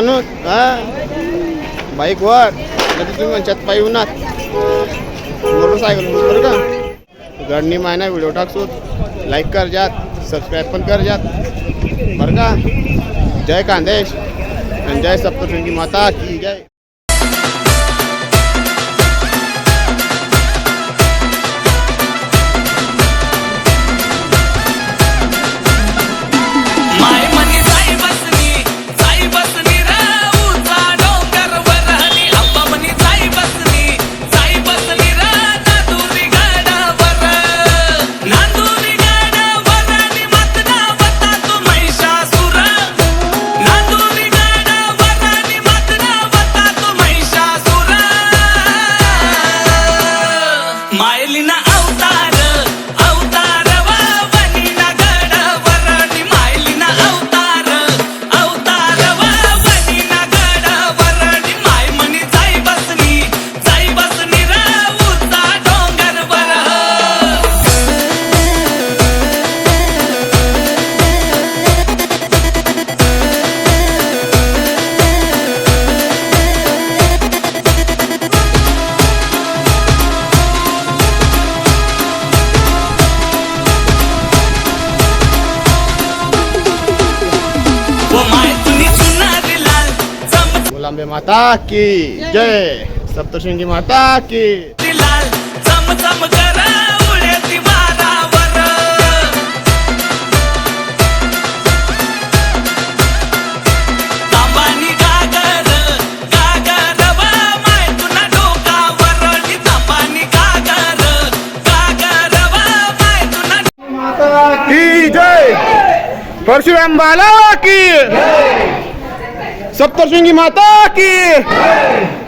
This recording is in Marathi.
म्हणणार तुम्ही आणू हा? बाईकवर. नाही तुम्ही म्हणच्यात पायी उन्हात. मोटरसायकल बरं का? गडनी मायना व्हिडिओ टाकसो लाईक कर जात सबस्क्राईब पण कर जात बरं का? जय कांदेश. आणि जय सप्तशृंगी माता की जय. गागर गागर वा माय तुना की जय. परशुराम बाला की. सप्तशृंगी माता की। गडावर